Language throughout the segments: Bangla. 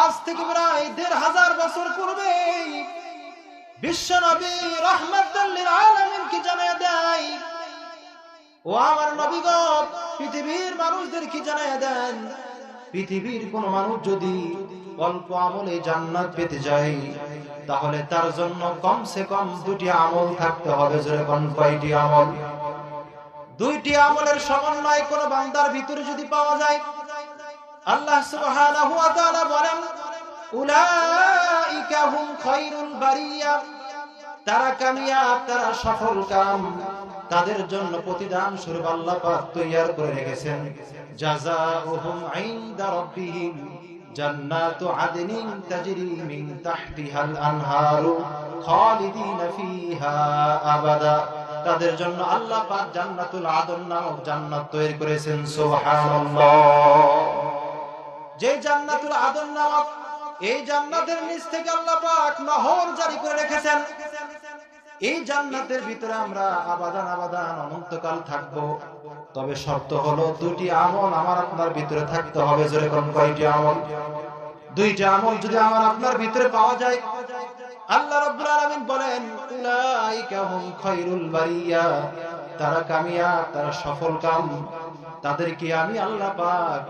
আজ থেকে প্রায় দেড় হাজার বছর পূর্বে আলামিনকে দেয়, ও আমার নবী গো, পৃথিবীর মানুষদের কি জানিয়ে দেন, পৃথিবীর কোন মানুষ যদি অল্প আমলে জান্নাত পেতে যায়, তাহলে তার জন্য কমসে কম দুটি আমল থাকতে হবে কয়টি আমল? দুইটি আমলের সমন্বয় কোন বান্দার ভিতরে যদি পাওয়া যায় আল্লাহ সুবহানাহু ওয়া তাআলা বলেন, উলাইকা হুম খায়রুল বারিয়া। তারা কামিয়াব, তারা সফল কাম। তাদের জন্য প্রতিদান স্বরূপ আল্লাহ পাক তৈয়ার করে রেখেছেন। জাযাউহুম ইনদা রাব্বিহিম জান্নাতু আদনিন তাজরি মিন তাহতিহাল আনহারু খালিদিনা ফিহা আবাদা। তাদের জন্য আল্লাহ পাক জান্নাতুল আদন নামক জান্নাত তৈরি করেছেন। সুবহানাল্লাহ। যে জান্নাতুল আদন নামক এই জান্নাতের নিচ থেকে আল্লাহ পাক নহর জারি করে রেখেছেন। এই জান্নাতের ভিতরে আমরা আবাদান আবাদান অনন্তকাল থাকব। তবে শর্ত হলো দুটি আমল আমার আপনার ভিতরে থাকতে হবে যেরকম কয়টি আমল? দুইটা আমল যদি আমার আপনার ভিতরে পাওয়া যায়। আল্লাহ রাব্বুল আলামিন বলেন, উলাইকা হুম খায়রুল বারিয়া তারা কামিয়াব, তারা সফল কাম তাদেরকে আমি আল্লাহ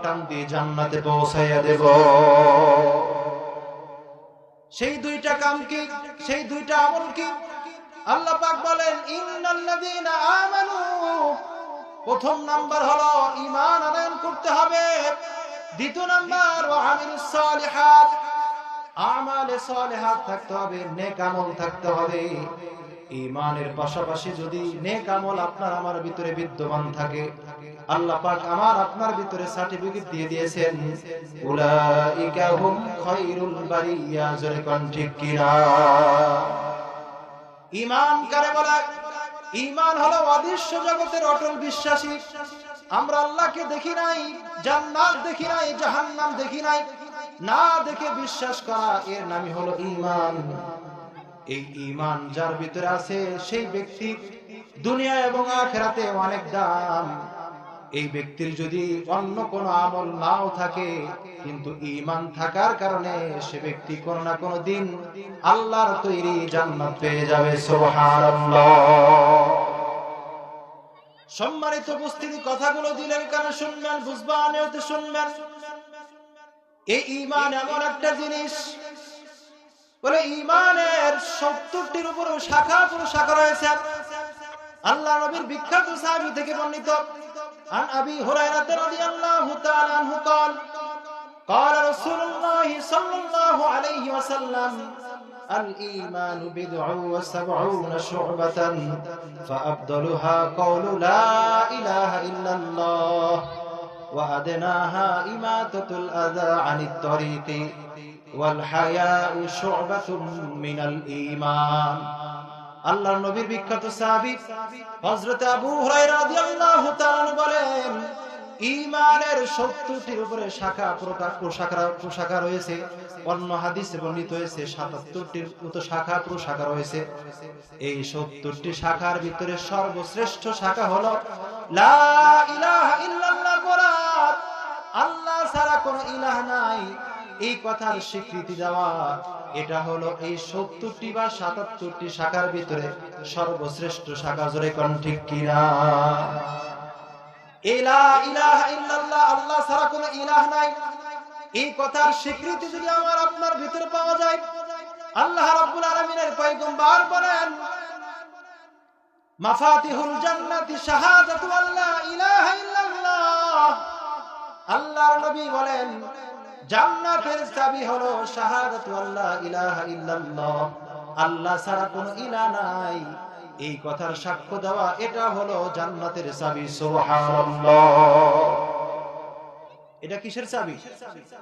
টান দিয়ে জান্নাতে পৌঁছাইয়া দেব। সেই দুইটা কাম কি? সেই দুইটা আমল কি? আল্লাহ পাক বলেন, ইন্নাল্লাযীনা আমানু। প্রথম নাম্বার হলো, ঈমান আনয়ন করতে হবে। দ্বিতীয় নাম্বার, ওয়া আমিলুস সালিহাত। আমালে সালিহাত থাকতে হবে, নেক আমল থাকতে হবে। ঈমানের পাশাপাশি যদি নেক আমল আপনার, আমার ভিতরে বিদ্যমান থাকে আল্লাহ পাক আমার আপনার ভিতরে সার্টিফিকেট দিয়ে দিয়েছেন। উলাইকা হুম খায়রুল বারিয়া জোরে কোন ঠিক কিনা? ঈমান বলা? ঈমান হলো অদৃশ্য জগতের অটল বিশ্বাসী। আমরা আল্লাহকে দেখি নাই, জান্নাত দেখি নাই, জাহান্নাম দেখি নাই। না দেখে বিশ্বাস করা, এর নামই হলো ঈমান এই ঈমান যার ভিতরে আছে সেই ব্যক্তি, দুনিয়া এবং আখেরাতে অনেক দাম। এই ব্যক্তির যদি অন্য কোনো আমল নাও থাকে, কিন্তু ঈমান থাকার কারণে সে ব্যক্তি কোনো না কোনো দিন আল্লাহর তৈরি জান্নাত পেয়ে যাবে সম্মানিত উপস্থিতি, কথাগুলো দিলেন কারণ শুনবেন, বুঝবেন শুনবেন। এই ঈমান এমন একটা জিনিস, বলে ঈমানের সত্তরটির উপর শাখা পুরো শাখা রয়েছে। আল্লাহ নবীর বিখ্যাত সাহাবী থেকে বর্ণিত। عن أبي هريرة رضي الله تعالى عنه قال قال رسول الله صلى الله عليه وسلم الإيمان بضع وسبعون شعبة فأفضلها قول لا إله إلا الله وأدناها إماتة الأذى عن الطريق والحياء شعبة من الإيمان আল্লাহর নবীর বিখ্যাত সাহাবী হযরত আবু হুরায়রা রাদিয়াল্লাহু তাআলা বলেন, ঈমানের 70টির উপরে শাখা প্রকার প্রশাখা প্রশাখা রয়েছে। অন্য হাদিসে বর্ণিত হয়েছে 77টির মতো শাখা প্রশাখা রয়েছে। এই 70টি শাখার ভিতরে সর্বশ্রেষ্ঠ শাখা হলো, লা ইলাহা ইল্লাল্লাহ বলা আল্লাহ ছাড়া কোনো ইলাহ নাই। এই কথার স্বীকৃতি দেওয়া, এটা হলো এই সত্তরটি বা সাতাত্তরটি শাখার ভিতরে সর্বশ্রেষ্ঠ শাখা, জোরে কোন ঠিক কিনা? আল্লাহ ছাড়া কোনো ইলাহ নাই। এই কথার স্বীকৃতি যদি আমার আপনার ভিতরে পাওয়া যায়, আল্লাহ রাব্বুল আলামিনের পয়গম্বর বলেন, মাফাতিহুল জান্নাতি শাহাদাতু আল্লা ইলাহা ইল্লাল্লাহ। আল্লাহর নবী বলেন জান্নাতের চাবি হলো শাহাদাতু আল্লাহ ইলাহা ইল্লাল্লাহ। আল্লাহ ছাড়া কোনো ইলাহ নাই। এই কথার সাক্ষ্য দেওয়া এটা হলো জান্নাতের চাবি, সুবহানাল্লাহ। এটা কিসের চাবি?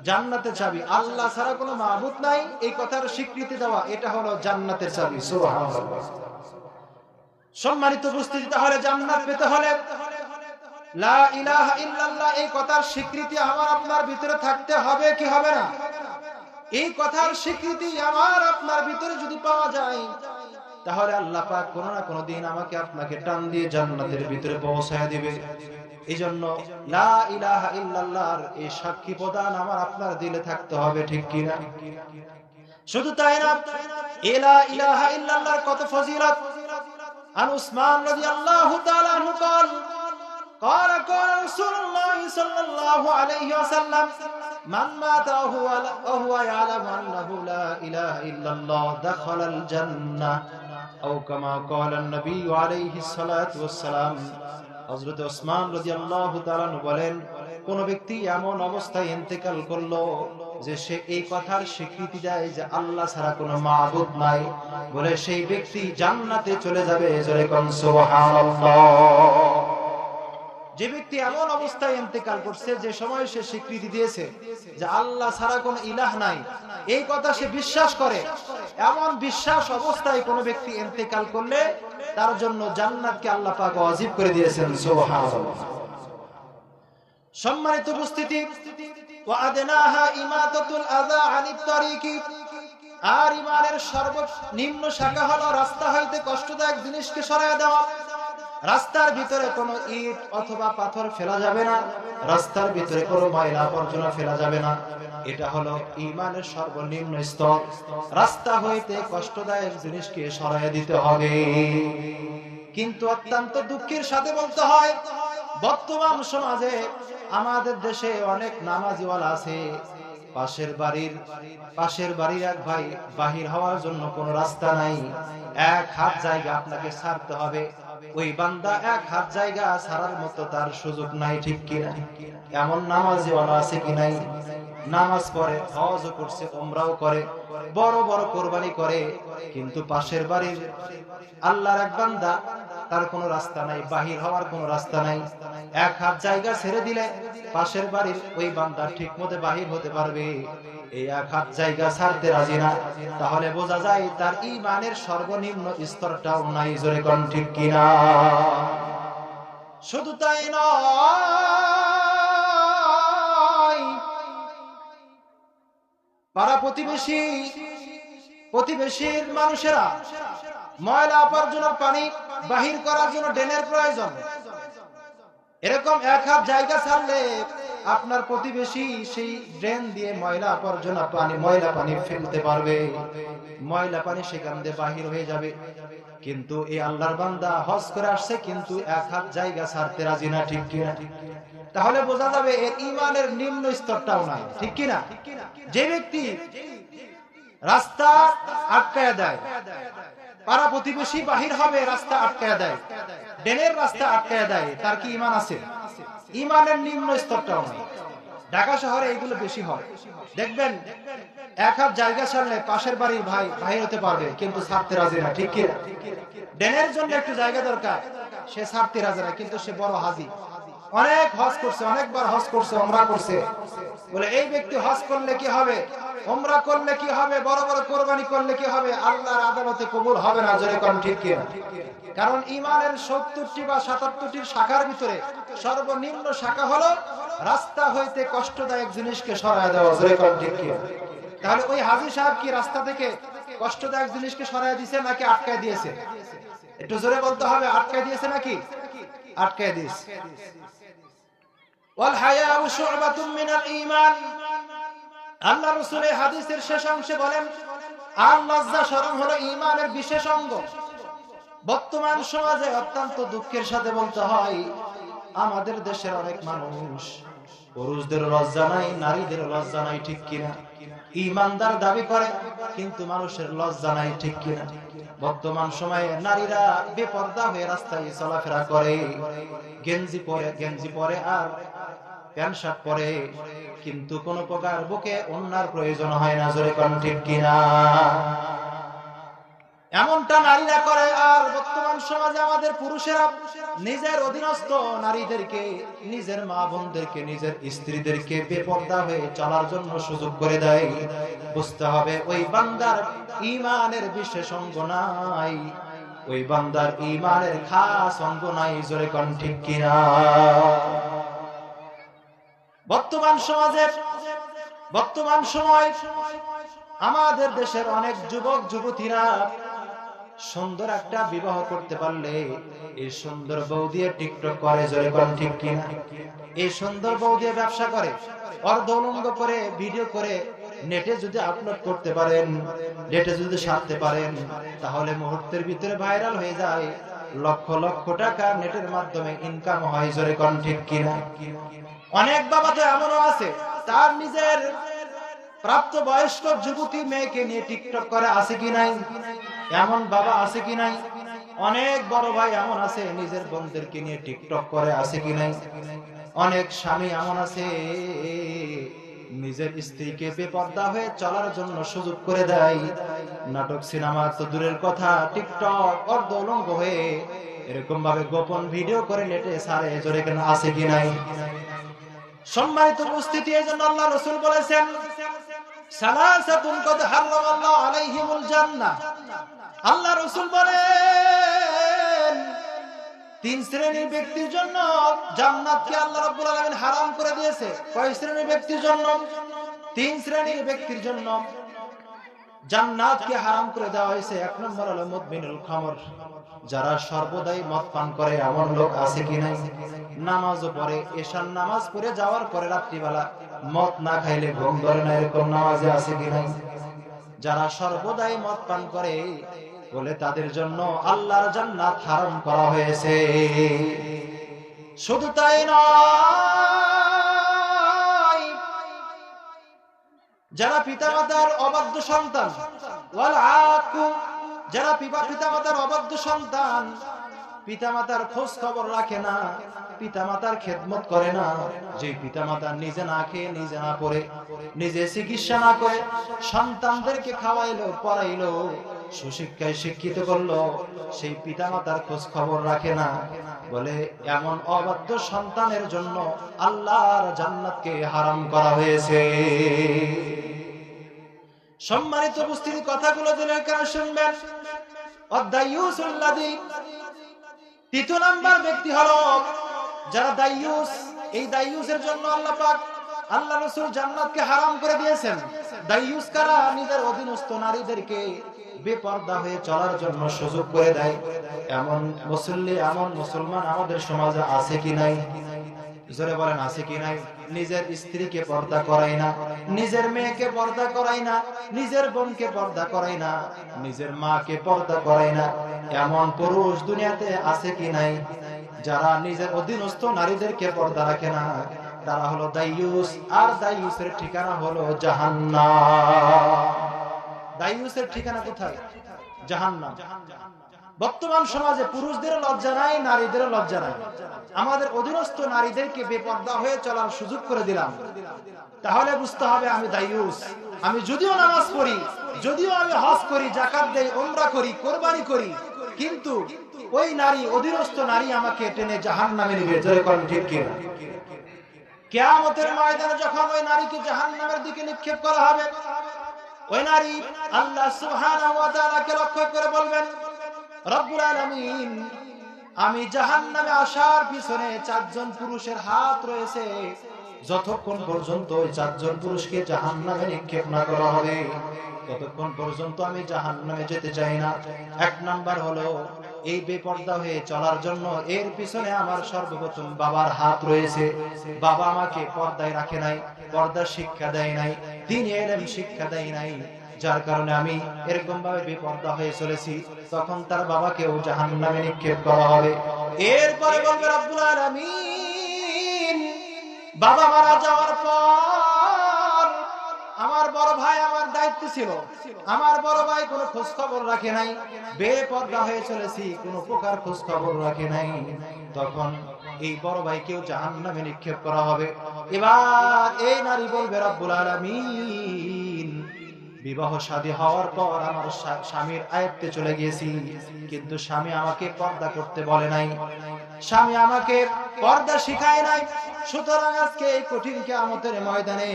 জান্নাতের চাবি। আল্লাহ ছাড়া কোনো মাবুদ নাই। এই কথার স্বীকৃতি দেওয়া এটা হলো জান্নাতের চাবি, সুবহানাল্লাহ। সম্মানিত উপস্থিতি, তাহলে জান্নাত পেতে হলে লা ইলাহা ইল্লাল্লাহ, এই কথার স্বীকৃতি আমার আপনার ভিতরে থাকতে হবে, কি হবে না? এই কথার স্বীকৃতি আমার আপনার ভিতরে যদি পাওয়া যায়, তাহলে আল্লাহ পাক কোনো না কোনো দিন আমাকে আপনাকে টান দিয়ে জান্নাতের ভিতরে পৌঁছায় দিবে। এই জন্য লা ইলাহা ইল্লাল্লাহর এই সাক্ষী প্রদান আমার আপনার দিলে থাকতে হবে, ঠিক কিনা শুধু তাই না এলা ইলাহা ইল্লাল্লাহর কত ফজিলত? আন উসমান রাদিয়াল্লাহু তাআলা আনহু قال قال قال رسول الله صلى الله عليه وسلم من مات وهو وهو يعلم انه لا اله الا الله دخل الجنه او كما قال النبي عليه الصلاه والسلام হযরত ওসমান রাদিয়াল্লাহু তাআলা বলেন কোন ব্যক্তি এমন অবস্থায় ইন্তেকাল করলো যে সে এই কথার স্বীকৃতি দেয় যে আল্লাহ ছাড়া কোনো মাবুদ নাই বলে সেই ব্যক্তি জান্নাতে চলে যাবে জোরে কোন সুবহানাল্লাহ যে ব্যক্তি এমন অবস্থায় ইন্তেকাল করছে, যে সময় সে স্বীকৃতি দিয়েছে যে আল্লাহ ছাড়া কোনো ইলাহ নাই। এই কথা সে বিশ্বাস করে। এমন বিশ্বাস অবস্থায় কোনো ব্যক্তি ইন্তেকাল করলে তার জন্য জান্নাতকে আল্লাহ পাক ওয়াজিব করে দিয়েছেন। সুবহানাল্লাহ। সম্মানিত উপস্থিতি ওয়াদনাহা ইমাতাতুল আযা আনিত তারিকি। আর ইমানের সর্বনিম্ন শাখা হলো রাস্তা হইতে কষ্টদায়ক জিনিসকে সরায় দেওয়া। রাস্তার ভিতরে কোনো ইট অথবা পাথর ফেলা যাবে না, রাস্তার ভিতরে কোনো ময়লা আবর্জনা ফেলা যাবে না। এটা হলো ইমানের সর্বনিম্ন স্তর। রাস্তা হইতে কষ্টদায়ক জিনিসকে সরাই দিতে হবে। কিন্তু অত্যন্ত দুঃখের সাথে বলতে হয়, বর্তমান সমাজে আমাদের দেশে অনেক নামাজিওয়ালা আছে। পাশের বাড়ির পাশের বাড়ির এক ভাই বাহির হওয়ার জন্য কোনো রাস্তা নাই। এক হাত জায়গা আপনাকে ছাড়তে হবে। ওই বান্দা এক হাত জায়গা ছাড়ার মতো তার সুযোগ নাই, ঠিক কিনা? এমন নামাজিওয়ালা আছে কি নাই? নামাজ পড়ে, হজও করছে ওমরাও করে, বড় বড় কোরবানি করে, কিন্তু পাশের বাড়ির আল্লাহর এক বান্দা তার কোনো রাস্তা নাই, বাহির হওয়ার কোনো রাস্তা নাই। এক হাত জায়গা ছেড়ে দিলে পাশের বাড়ির ওই বান্দা ঠিক মতো বাহির হতে পারবে। এই হাত জায়গা ছাড়তে রাজি না। তাহলে বোঝা যায় তার ইমানের সর্বনিম্ন স্তরটাও নাই, জোরে কোন ঠিক কিনা? শুধু তাই পাড়া প্রতিবেশী, প্রতিবেশীর মানুষেরা ময়লা আবর্জনার পানি বাহির করার জন্য ড্রেনের প্রয়োজন। এরকম এক হাত জায়গা ছাড়লে আপনার প্রতিবেশী সেই ড্রেন দিয়ে ময়লা আবর্জনা পানি, ময়লা পানি ফেলতে পারবে। ময়লা পানি সেখান দিয়ে বাহির হয়ে যাবে। কিন্তু এই আল্লাহর বান্দা হজ করে আসছে, কিন্তু এক হাত জায়গা ছাড়তে রাজি না, ঠিক কিনা? তাহলে বোঝা যাবে এর ইমানের নিম্ন স্তরটাও নাই, ঠিক কিনা? যে ব্যক্তি রাস্তা আটকায় দেয়, পাড়া প্রতিবেশী বাহির হবে, রাস্তা আটকায় দেয় ডেনের রাস্তা আটকায় দেয়, তার কি ইমান আছে? ইমানের নিম্ন স্তরটাও অনেক ঢাকা শহরে এইগুলো বেশি হয়। দেখবেন, এক হাত জায়গা ছাড়লে পাশের বাড়ির ভাই ভাই হতে পারবে, কিন্তু ছাড়তে রাজি না, ঠিক কিনা ডেনের জন্য একটু জায়গা দরকার, সে ছাড়তে রাজি না, কিন্তু সে বড় হাজি। অনেক হজ করছে, অনেকবার হজ করছে ওমরা করছে। বলে, এই ব্যক্তি হজ করলে কি হবে? ওমরা করলে কি হবে? বড় বড় কোরবানি করলে কি হবে? আল্লাহর আদালতে কবুল হবে না জোরে কোন ঠিক কি কারণ ইমানের সত্তরটি বা সাতাত্তরটির শাখার ভিতরে সর্বনিম্ন শাখা হলো রাস্তা হইতে কষ্টদায়ক জিনিসকে সরায় দেওয়া জোরে কোন ঠিক কি তাহলে ওই হাজি সাহেব কি রাস্তা থেকে কষ্টদায়ক জিনিসকে সরায় দিয়েছে নাকি আটকায় দিয়েছে? একটু জোরে বলতে হবে, আটকায় দিয়েছে নাকি? দিস। বর্তমান সমাজে অত্যন্ত দুঃখের সাথে বলতে হয়, আমাদের দেশের অনেক মানুষ, পুরুষদের লজ্জা নাই, নারীদের লজ্জা নাই, ঠিক কিনা? ইমানদার দাবি করে, কিন্তু মানুষের লজ্জা নাই, ঠিক কিনা? বর্তমান সময়ে নারীরা বেপর্দা হয়ে রাস্তায় চলাফেরা করে। গেঞ্জি পরে গেঞ্জি পরে আর প্যান্ট শার্ট পরে। কিন্তু কোন প্রকার বুকে অন্যার প্রয়োজন হয় না, জোরে কোন কিনা? এমনটা নারীরা করে, আর বর্তমান সমাজে আমাদের পুরুষেরা নিজের অধীনস্থ নারীদেরকে, নিজের মা বোনদেরকে, নিজের স্ত্রীদেরকে বেপর্দা হয়ে চলার জন্য সুযোগ করে দেয়। বুঝতে হবে, ওই বান্দার ইমানের বিশেষ অঙ্গ নাই। ওই বান্দার ইমানের খাস অঙ্গ নাই, জোরে কোন ঠিক কিনা? বর্তমান সমাজের বর্তমান সময় আমাদের দেশের অনেক যুবক, যুবতীরা সুন্দর একটা বিবাহ করতে পারলে এই সুন্দর বউ দিয়ে টিকটক করে, জোরে কোন ঠিক কিনা? এই সুন্দর বউ দিয়ে ব্যবসা করে অর্ধ উলঙ্গ করে, ভিডিও করে নেটে যদি আপলোড করতে পারেন নেটে যদি সারতে পারেন, তাহলে মুহূর্তের ভিতরে ভাইরাল হয়ে যায়। লক্ষ লক্ষ টাকা নেটের মাধ্যমে ইনকাম হয়, জোরে কোন ঠিক কিনা? অনেক বাবা তো এমনও আছে, তার নিজের প্রাপ্ত বয়স্ক যুবতী মেয়েকে নিয়ে টিকটক করে, আছে কি নাই? এমন বাবা আছে কি নাই? অনেক বড় ভাই এমন আছে, নিজের বোনদেরকে নিয়ে টিকটক করে আছে কি নাই? অনেক স্বামী এমন আছে, নিজের স্ত্রীকে বেপর্দা হয়ে চলার জন্য সুযোগ করে দেয়। নাটক, সিনেমা তো দূরের কথা, টিকটক অর্ধ উলঙ্গ হয়ে এরকম ভাবে গোপন ভিডিও করে নেটে সারে, জোরে কেন আছে কি নাই? সম্মানিত উপস্থিতি, এই জন্য আল্লাহ রসুল বলেছেন সালাসাতুন কদ হারামাল্লাহ আলাইহিমুল জান্নাহ। আল্লাহ রসুল বলেন, তিন শ্রেণির ব্যক্তির জন্য জান্নাতকে আল্লাহ রাব্বুল আলামিন হারাম করে দিয়েছে। কয় শ্রেণির ব্যক্তির জন্য? তিন শ্রেণির ব্যক্তির জন্য। জান্নাতকে হারাম করে দেওয়া হয়েছে এক নম্বর হলো মুদমিনুল খামর। যারা সর্বদাই মদ পান করে, এমন লোক আছে কি নাই? নামাজও পড়ে, এশার নামাজ পড়ে যাওয়ার পরে রাত্রিবেলা মদ না খাইলে ঘুম ধরে না, এরকম নামাজে আছে কি নাই? যারা সর্বদাই মদ পান করে, বলে তাদের জন্য আল্লাহর জান্নাত হারাম করা হয়েছে। শুধু তাই নয় যারা পিতামাতার অবাধ্য সন্তান যারা পিতামাতার অবাধ্য সন্তান, পিতামাতার খোঁজ খবর রাখে না, পিতামাতার খেদমত করে না, যে পিতামাতা নিজে না খেয়ে, নিজে না পড়ে, নিজে চিকিৎসা না করে, সন্তানদেরকে খাওয়াইলো, পড়াইলো, সুশিক্ষায় শিক্ষিত করল, সেই পিতামাতার খোঁজ খবর রাখে না। বলে এমন অবাধ্য সন্তানের জন্য আল্লাহর জান্নাতকে হারাম করা হয়েছে। সম্মানিত উপস্থিতি কথাগুলো দিলে কেন শুনবেন? তৃতীয় নাম্বার ব্যক্তি হলো যারা দাইয়ুস এই দাইয়ুসের জন্য আল্লাহ পাক, আল্লাহ রসুল জান্নাতকে হারাম করে দিয়েছেন। দাইয়ুস কারা? নিজের অধীনস্থ নারীদেরকে বেপর্দা হয়ে চলার জন্য সুযোগ করে দেয়। এমন মুসল্লি, এমন মুসলমান আমাদের সমাজে আছে কি নাই? জোরে বলেন, আছে কি নাই? নিজের স্ত্রীকে পর্দা করাই না, নিজের মেয়েকে পর্দা করাই না, নিজের বোনকে পর্দা করাই না, নিজের মাকে পর্দা করাই না। এমন পুরুষ দুনিয়াতে আছে কি নাই? যারা নিজের অধীনস্থ নারীদেরকে পর্দা রাখে না, তারা হলো দাইয়ুস আর দাইয়ুসের ঠিকানা হলো জাহান্নাম। দাইয়ুসের ঠিকানা কোথায়? জাহান্নাম। বর্তমান সমাজে পুরুষদের লজ্জা নাই নারীদের লজ্জা নাই। আমাদের অধীনস্থ নারীদেরকে বেপর্দা হয়ে চলার সুযোগ করে দিলাম। তাহলে বুঝতে হবে আমি দায়ুস। আমি যদিও নামাজ পড়ি, যদিও আমি হজ করি জাকাত দেই ওমরা করি, কোরবানি করি, কিন্তু ওই নারী, অধীনস্থ নারী আমাকে টেনে জাহান নামে নিবে ঠিক কি কেয়ামতের ময়দানে যখন ওই নারীকে জাহান নামের দিকে নিক্ষেপ করা হবে, ওই নারী আল্লাহ সুবহানাহু ওয়া তাআলাকে লক্ষ্য করে বলবেন রব্বুল আলামিন, আমি জাহান্নামে আসার পিছনে চারজন পুরুষের হাত রয়েছে। যতক্ষণ পর্যন্ত ওই চারজন পুরুষকে জাহান্নামে নিক্ষেপ না করা হবে, ততক্ষণ পর্যন্ত আমি জাহান্নামে যেতে চাই না। এক নাম্বার হলো, এই বেপর্দা হয়ে চলার জন্য এর পিছনে আমার সর্বপ্রথম বাবার হাত রয়েছে। বাবা আমাকে পর্দায় রাখে নাই, পর্দার শিক্ষা দেয় নাই, দিন এলেম শিক্ষা দেয় নাই। যার কারণে আমি এরকম ভাবে বেপর্দা হয়ে চলেছি, তখন তার বাবাকেও জাহান নামে নিক্ষেপ করা হবে। এরপরে বলবে রব্বুল আলামিন, বাবা মারা যাওয়ার পর আমার বড় ভাই আমার দায়িত্ব ছিল। আমার বড় ভাই কোনো খোঁজ খবর রাখে নাই। বেপর্দা হয়ে চলেছি, কোনো প্রকার খোঁজ খবর রাখে নাই। তখন এই বড় ভাইকেও জাহান নামে নিক্ষেপ করা হবে। এবার এই নারী বলবে রব্বুল আলামিন বিবাহ শাদী হওয়ার পর আমার স্বামীর আয়ত্তে চলে গিয়েছি। কিন্তু স্বামী আমাকে পর্দা করতে বলে নাই। স্বামী আমাকে পর্দা শিখায় নাই। সুতরাং আজকে এই কঠিন কেয়ামতের ময়দানে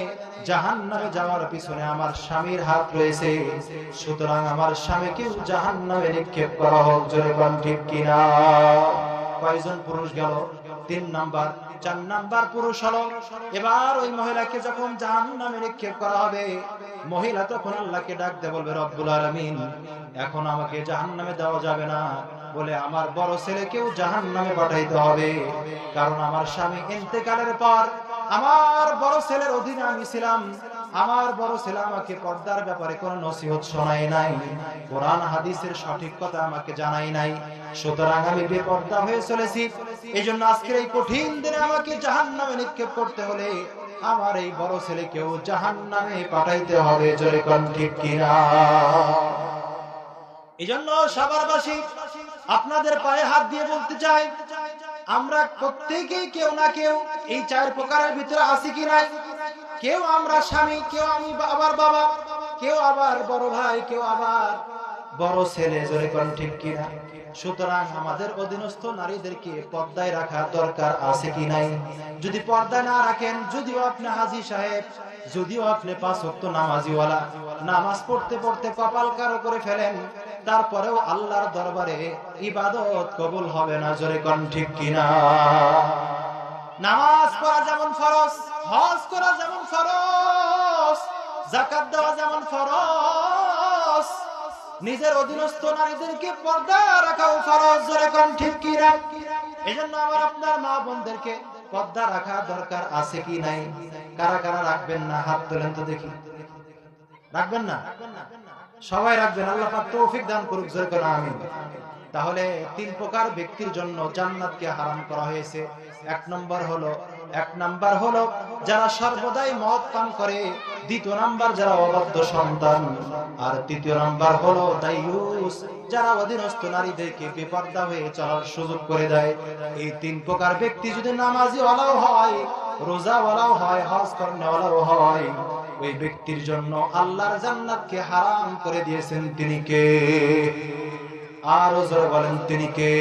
জাহান নামে যাওয়ার পিছনে আমার স্বামীর হাত রয়েছে। সুতরাং আমার স্বামীকেও জাহান নামে নিক্ষেপ করা হোক। জোরে ঠিক কিনা? কয়জন পুরুষ গেল? তিন নাম্বার। হবে আমার বড় জাহান নামে পাঠাইতে হবে, কারণ আমার স্বামী ইন্তেকালের পর আমার বড় ছেলের অধীনে আমি ছিলাম। আমার বড় ছেলে আমাকে পর্দার ব্যাপারে কোন নসিহত শোনাই নাই, কোরআন, হাদিসের সঠিক কথা আমাকে জানাই নাই। সুতরাং আমি বেপর্দা হয়ে চলেছি। এই জন্য আজকের এই কঠিন দিনে আমাকে জাহান নামে নিক্ষেপ করতে হলে আমার এই বড় ছেলেকেও জাহান নামে পাঠাইতে হবে, জোরে কোন ঠিক কিনা? এই জন্য সাবারবাসী, আপনাদের পায়ে হাত দিয়ে বলতে চাই, আমরা প্রত্যেকেই কেউ না কেউ এই চার প্রকারের ভিতরে আছি কি নাই? কেউ আমরা স্বামী, কেউ আমি আবার বাবা, কেউ আবার বড় ভাই, কেউ আবার বড় ছেলে, জোরে কোন ঠিক কিনা? সুতরাং আমাদের অধীনস্থ নারীদেরকে পর্দায় রাখা দরকার আছে কি নাই? যদি পর্দা না রাখেন, যদিও আপনি হাজি সাহেব, যদিও আপনি পাঁচ নামাজিওয়ালা, নামাজ পড়তে পড়তে কপাল কারও করে ফেলেন, তারপরেও আল্লাহর দরবারে ইবাদত কবুল হবে না, জোরে কোন ঠিক কিনা? নামাজ পড়া যেমন ফরজ হজ করা যেমন ফরজ জাকাত দেওয়া যেমন ফরজ, নিজের অধীনস্থ নারীদেরকে পর্দা রাখাও ফরজ, জোরে ঠিক কি না এজন্য আমার আপনার মা বোনদেরকে পর্দা রাখা দরকার আছে কি নাই? কারা কারা রাখবেন না? হাত তোলেন তো দেখি। রাখবেন না? সবাই রাখবেন, আল্লাহ পাক তৌফিক দান করুক, জোরে কোন, আমিন। তাহলে তিন প্রকার ব্যক্তির জন্য জান্নাতকে হারাম করা হয়েছে। এক নম্বর হলো এক নাম্বার হলো যারা সর্বদাই মদ পান করে, দ্বিতীয় নাম্বার যারা অবাধ্য সন্তান, আর তৃতীয় নাম্বার হলো দাইয়ুস যারা অধীনস্থ নারীদেরকে বেপর্দা হয়ে চলার সুযোগ করে দেয়। এই তিন প্রকার ব্যক্তি যদি নামাজি ওয়ালাও হয় রোজা ওয়ালাও হয়, হজ কর্ণওয়ালাও হয়, ওই ব্যক্তির জন্য আল্লাহর জান্নাতকে হারাম করে দিয়েছেন তিনি কে? আরও জোরে বলেন, তিনি কে?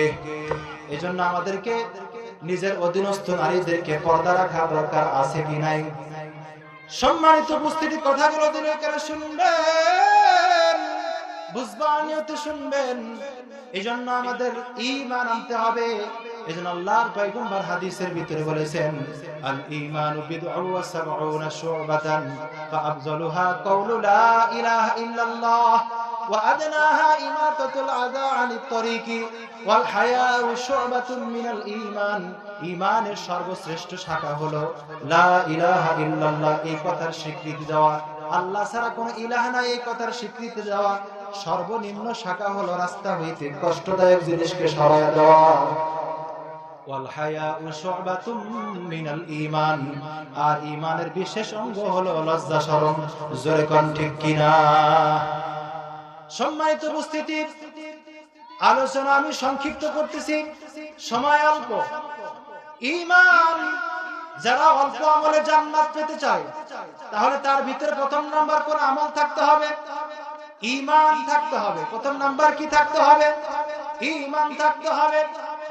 এজন্য আমাদেরকে নিজের অধীনস্থ নারীদেরকে পর্দা রাখা দরকার আছে কি নাই? সম্মানিত উপস্থিতি, কথাগুলো দিলে কেন শুনবেন। বুঝবানিয়তে শুনবেন। এই জন্য আমাদের ইমান আনতে হবে। এই জন্য আল্লাহর পয়গম্বর হাদিসের ভিতরে বলেছেন, আল ঈমানু বিদউ ওয়া সাবউনা শুবাতান ফাআফজালুহা কওলু লা ইলাহা ইল্লাল্লাহ ওয়া আদনাহা ইমাতাতুল আযা আনিত তরিকি। সর্বশ্রেষ্ঠ শাখা হলো এই কথার স্বীকৃতি দেওয়া। আল্লাহ ছাড়া ইলাহ নাই, এই কথার স্বীকৃতি দেওয়া। সর্বনিম্ন শাখা হলো রাস্তা হইতে কষ্টদায়ক জিনিসকে দেওয়া। আর ইমানের বিশেষ অঙ্গ হলো লজ্জা সরম জোরে কণ্ঠিক কিনা? সম্মানিত উপস্থিতি আলোচনা আমি সংক্ষিপ্ত করতেছি। সময় অল্প। ইমান যারা অল্প আমলে জান্নাত পেতে চায়, তাহলে তার ভিতরে প্রথম নাম্বার কোন আমল থাকতে হবে? ইমান থাকতে হবে। প্রথম নাম্বার কি থাকতে হবে? ইমান থাকতে হবে।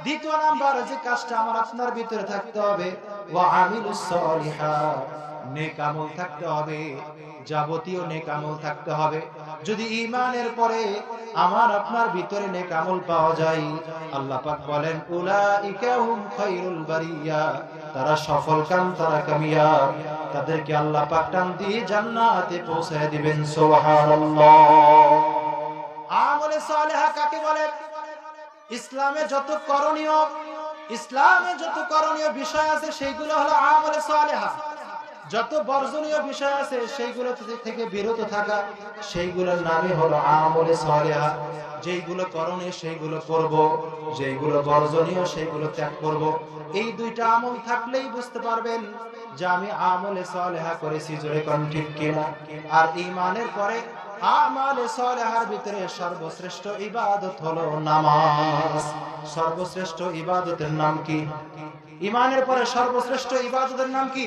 দ্বিতীয় নাম্বার যে কাজটা আমার আপনার ভিতরে থাকতে হবে। ওয়া আমিলুস সলিহাত, নেক আমল থাকতে হবে। যাবতীয় নেক আমল থাকতে হবে। যদি ইমানের পরে আমার আপনার ভিতরে নেক আমল পাওয়া যায়। আল্লাহ পাক বলেন, উলাইকা হুম খায়রুল বারিয়া। তারা সফল কাম, তারা কামিয়াব। তাদেরকে আল্লাহ পাক টান দিয়ে জান্নাতে পৌঁছায় দিবেন, সুবহানাল্লাহ। আমলে সালেহা কাকে বলে? ইসলামে যত করণীয়, ইসলামে যত করণীয় বিষয় আছে, সেইগুলো হলো আমলে সালেহা। যত বর্জনীয় বিষয় আছে, সেইগুলো থেকে বিরত থাকা, সেইগুলোর নামই হলো আমলে সালেহা। যেইগুলো করণীয়, সেইগুলো করব, যেইগুলো বর্জনীয়, সেইগুলো ত্যাগ করব। এই দুইটা আমল থাকলেই বুঝতে পারবেন যে আমি আমলে সালেহা করেছি, জোরে কোন ঠিক কিনা। আর ইমানের পরে আমালে সালেহার ভিতরে সর্বশ্রেষ্ঠ ইবাদত হলো নামাজ। সর্বশ্রেষ্ঠ ইবাদতের নাম কি? ইমানের পরে সর্বশ্রেষ্ঠ ইবাদতের নাম কি?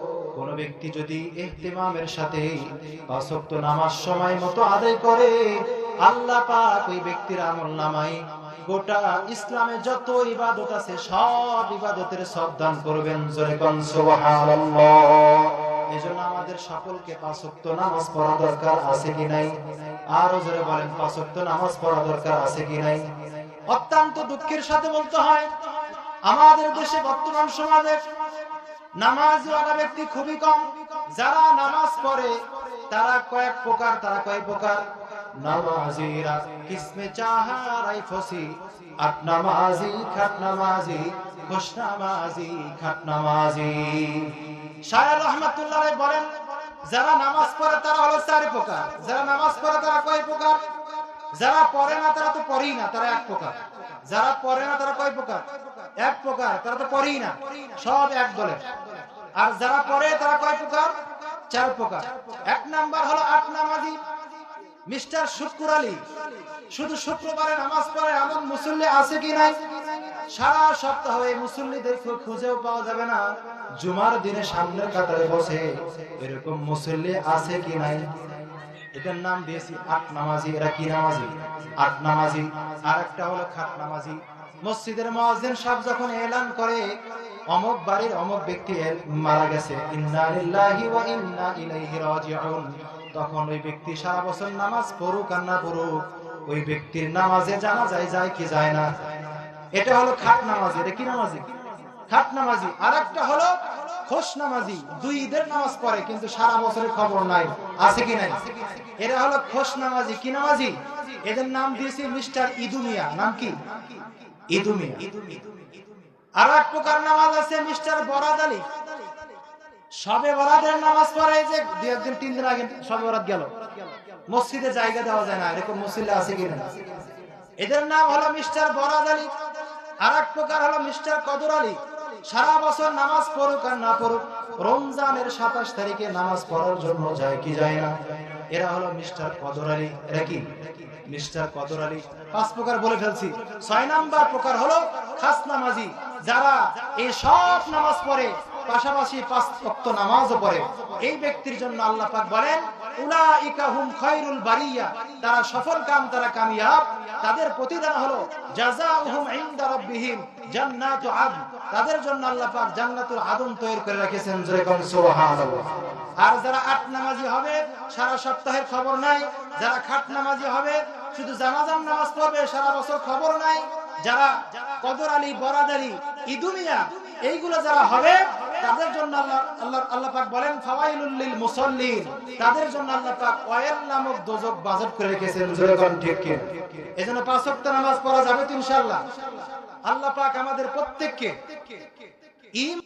কোন ব্যক্তি যদি ইহতিমামের সাথে পাঁচ নামাজ সময় মতো আদায় করে, আল্লাহ পাক ওই ব্যক্তির আমল নামাই গোটা ইসলামে যত ইবাদত আছে, সব ইবাদতের সব দান করবেন। জোরে কোন আমাদের সকলকে নামাজ পড়া দরকার আছে কি নাই? আরও নামাজ পড়া দরকার আছে কি নাই? অত্যন্ত দুঃখের সাথে বলতে হয়, আমাদের দেশে বর্তমান সমাজে নামাজওয়ালা ব্যক্তি খুবই কম। যারা নামাজ পড়ে, তারা কয়েক প্রকার, তারা কয়েক প্রকার। নামাজিরা কিসমে চাহারাই ফসি, আট নামাজি, খাট নামাজি নামাজি খাট নামাজি। রহমাতুল্লাহ বলেন, যারা নামাজ পড়ে, তারা হলো চার প্রকার। যারা নামাজ পড়ে, তারা কয় প্রকার? যারা পড়ে না, তারা তো পড়েই না, তারা এক প্রকার। যারা পড়ে না, তারা কয় প্রকার? এক প্রকার, তারা তো পড়েই না। সব এক দলে। আর যারা পড়ে, তারা কয় প্রকার? চার প্রকার। এক নাম্বার হলো আট নামাজি। মিস্টার শুক্র আলী, শুধু শুক্রবারে নামাজ পড়ে, এমন মুসল্লি আছে কি নাই? সারা সপ্তাহ এই মুসল্লিদের খুঁজেও পাওয়া যাবে না। জুমার দিনে সামনের কাতারে বসে এরকম মুসল্লি আছে কি নাই? এটার নাম দিয়েছি আট নামাজি, এরা কি নামাজি? আট নামাজি। আর একটা হলো খাট নামাজি। মসজিদের মুয়াজ্জিন সাহেব যখন এলান করে, অমুক বাড়ির অমুক ব্যক্তি মারা গেছে। তখন ওই ব্যক্তি সারা বছর নামাজ পড়ুক আর না পড়ুক, ওই ব্যক্তির নামাজে জানা যায় যায় কি যায় না। এটা হলো খাট নামাজি। এটা কি নামাজি? খাট নামাজি। আর একটা হলো খোশ দুই ঈদের নামাজ পড়ে, কিন্তু সারা বছরের খবর নাই। আছে কি নাই? এরা হলো কি নামাজি? এদের নাম দিয়েছে মিস্টার ইদুমিয়া। নাম কি? ইদুমিয়া। আর এক প্রকার নামাজ আছে মিস্টার বরাদ আলী। সবে বরাদের নামাজ পড়ে যে দুই একদিন, তিন দিন আগে সবে বরাদ গেল। মসজিদে জায়গা দেওয়া যায় না, এরকম মসজিদে আছে কিনা এদের নাম হলো মিস্টার বরাদ আলী। আর এক প্রকার হলো মিস্টার কদর আলী। সারা বছর নামাজ পড়ুক আর না পড়ুক, রমজানের সাতাশ তারিখে নামাজ পড়ার জন্য যায় কি যায় না? এরা হলো মিস্টার কদর আলী। এরা কি? মিস্টার কদর আলী। পাঁচ প্রকার বলে ফেলছি। ছয় নাম্বার প্রকার হলো খাস নামাজি। যারা এই সব নামাজ পড়ে, পাশাপাশি পাঁচ ওয়াক্ত নামাজও পড়ে, এই ব্যক্তির জন্য আল্লাহ পাক বলেন তারা সফল কাম, তারা কামিয়াব। তাদের প্রতিদান হলো, জাযাউহুম ইনদা রাব্বিহিম। জান্নাতু তাদের জন্য আল্লাহ পাক জান্নাতুল তৈরি করে রেখেছেন যেরকম সুবহানাল্লাহ। আর যারা আট নামাজি হবে, সারা সপ্তাহের খবর নাই। যারা খাট নামাজি হবে, শুধু জানাজান নামাজ পড়বে, সারা বছর খবর নাই। যারা কদর আলী, বরাদ আলী, ইদুমিয়া, এইগুলো যারা হবে তাদের জন্য আল্লাহ আল্লাহ আল্লাহ পাক বলেন ফাওয়াইলুল লিল মুসাল্লিন। তাদের জন্য আল্লাহ পাক ওয়াইল নামক দোজক বাজেট করে রেখেছেন। জোরে কোন ঠিক কি? এজন্য পাঁচ ওয়াক্ত নামাজ পড়া যাবে তো ইনশাআল্লাহ। আল্লাহ পাক আমাদের প্রত্যেককে ইম